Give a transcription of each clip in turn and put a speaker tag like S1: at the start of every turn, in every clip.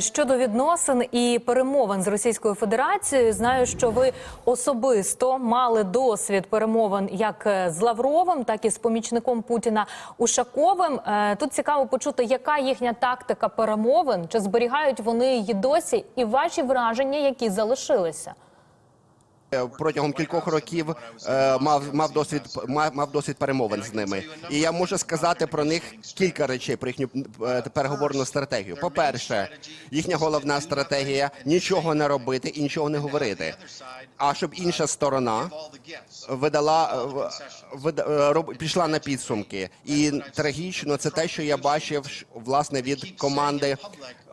S1: Щодо відносин і перемовин з Російською Федерацією, знаю, що ви особисто мали досвід перемовин як е, з Лавровим, так і з помічником Путіна Ушаковим. Е, Тут цікаво почути, яка їхня тактика перемовин, чи зберігають вони її досі, і ваші враження, які залишилися.
S2: Е, протягом кількох років е, мав мав досвід мав, досвід перемовин з ними, і я можу сказати про них кілька речей про їхню е, переговорну стратегію. По перше, їхня головна стратегія нічого не робити і нічого не говорити. А щоб інша сторона видала в- вида- е, роб- пішла на підсумки, і трагічно це те, що я бачив власне від команди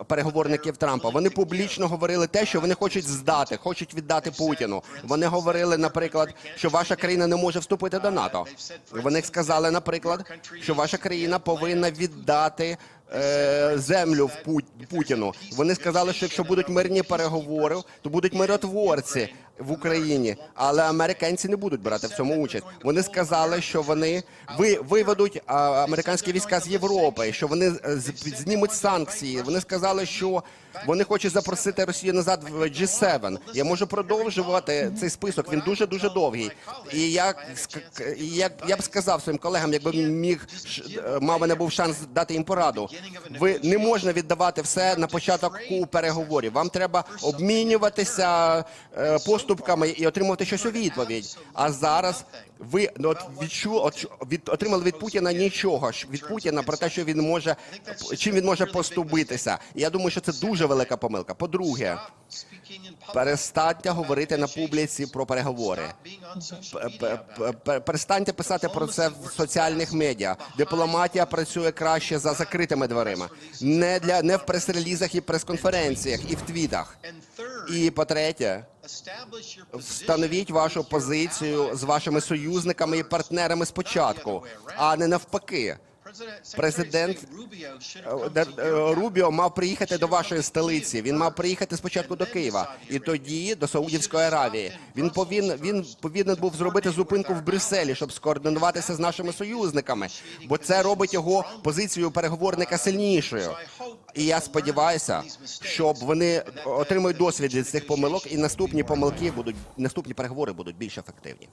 S2: переговорників Трампа. Вони публічно говорили те, що вони хочуть здати, хочуть віддати Путіну. Вони говорили, наприклад, що ваша країна не може вступити до НАТО. Вони сказали, наприклад, що ваша країна повинна віддати. е, Землю в Пут- Путіну. Вони сказали, що якщо будуть мирні переговори, то будуть миротворці в Україні, але американці не будуть брати в цьому участь. Вони сказали, що вони ви виведуть американські війська з Європи, що вони е, знімуть санкції. Вони сказали, що вони хочуть запросити Росію назад в G7. Я можу продовжувати цей список. Він дуже дуже довгий. І я як я б сказав своїм колегам, якби міг е, мав мене був шанс дати їм пораду. Ви не можна віддавати все на початку переговорів. Вам треба обмінюватися е, поступками і отримувати щось у відповідь. А зараз ви ну, от відчу от, від отримали від Путіна нічого від Путіна про те, що він може чим він може поступитися. Я думаю, що це дуже велика помилка. По-друге, перестаньте говорити на публіці про переговори. Перестаньте писати про це в соціальних медіа. Дипломатія працює краще за закритими дверима, не для не в прес-релізах і прес-конференціях, і в твітах. І по-третє, встановіть вашу позицію з вашими союзниками і партнерами спочатку, а не навпаки. Президент Е, е, Рубіо мав приїхати до вашої столиці. Він мав приїхати спочатку до Києва і тоді до Саудівської Аравії. Він повинен він повинен був зробити зупинку в Брюсселі, щоб скоординуватися з нашими союзниками, бо це робить його позицію переговорника сильнішою. І я сподіваюся, щоб вони отримають досвід від цих помилок, і наступні помилки будуть наступні переговори будуть більш ефективні.